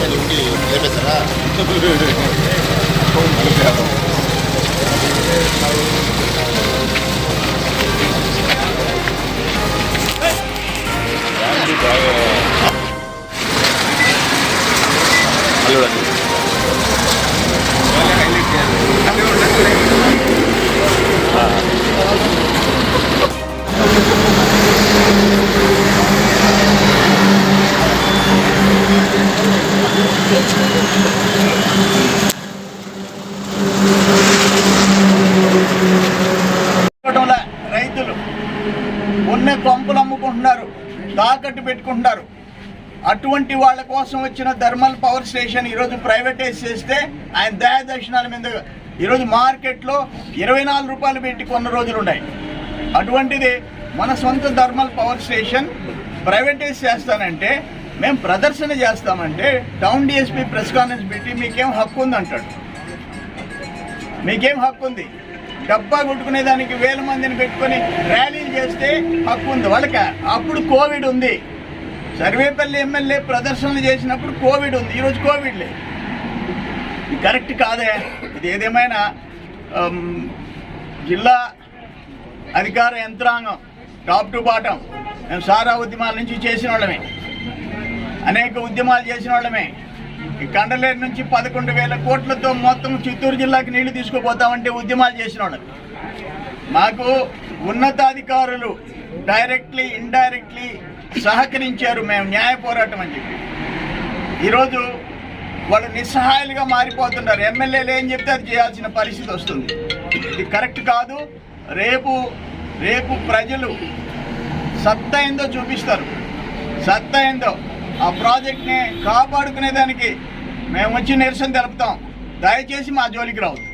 那东西也没啥，对对对，空的呀。పంపులు అమ్ముకుంటున్నారు తాకట్టు పెట్టుకుంటున్నారు. అటువంటి వాళ్ళ కోసం వచ్చిన థర్మల్ పవర్ స్టేషన్ ఈరోజు ప్రైవేటైజ్ చేస్తే ఆయన దయా దర్శనాల మీద ఈరోజు మార్కెట్లో ఇరవై నాలుగు రూపాయలు పెట్టి కొన్న రోజులు ఉన్నాయి. అటువంటిది మన సొంత థర్మల్ పవర్ స్టేషన్ ప్రైవేటైజ్ చేస్తానంటే మేము ప్రదర్శన చేస్తామంటే టౌన్ డిఎస్పీ ప్రెస్ కాన్ఫరెన్స్ పెట్టి మీకేం హక్కు ఉంది అంటాడు మీకేం హక్కు ఉంది? డబ్బా కొట్టుకునే దానికి వేల మందిని పెట్టుకొని ర్యాలీలు చేస్తే హక్కు ఉంది వాళ్ళకి. అప్పుడు కోవిడ్ ఉంది. సర్వేపల్లి ఎమ్మెల్యే ప్రదర్శనలు చేసినప్పుడు కోవిడ్ ఉంది. ఈరోజు కోవిడ్ లేదు కరెక్ట్ కాదే. ఇది ఏదేమైనా జిల్లా అధికార యంత్రాంగం టాప్ టు బాటం. మేము సారా ఉద్యమాల నుంచి చేసిన వాళ్ళమే. అనేక ఉద్యమాలు చేసిన వాళ్ళమే. కండలేరు నుంచి పదకొండు వేల కోట్లతో మొత్తం చిత్తూరు జిల్లాకి నీళ్ళు తీసుకుపోతామంటే ఉద్యమాలు చేసిన మాకు ఉన్నతాధికారులు డైరెక్ట్లీ ఇండైరెక్ట్లీ సహకరించారు మేము న్యాయ పోరాటం అని చెప్పి. ఈరోజు వాళ్ళు నిస్సహాయాలుగా మారిపోతున్నారు. ఎమ్మెల్యేలు ఏం చెప్తే అది చేయాల్సిన పరిస్థితి వస్తుంది. ఇది కరెక్ట్ కాదు. రేపు రేపు ప్రజలు సత్తా ఏందో చూపిస్తారు. సత్తా ఏందో ఆ ప్రాజెక్ట్ని కాపాడుకునేదానికి మేము వచ్చి నిరసన తెలుపుతాం. దయచేసి మా జోలికి రావద్దు.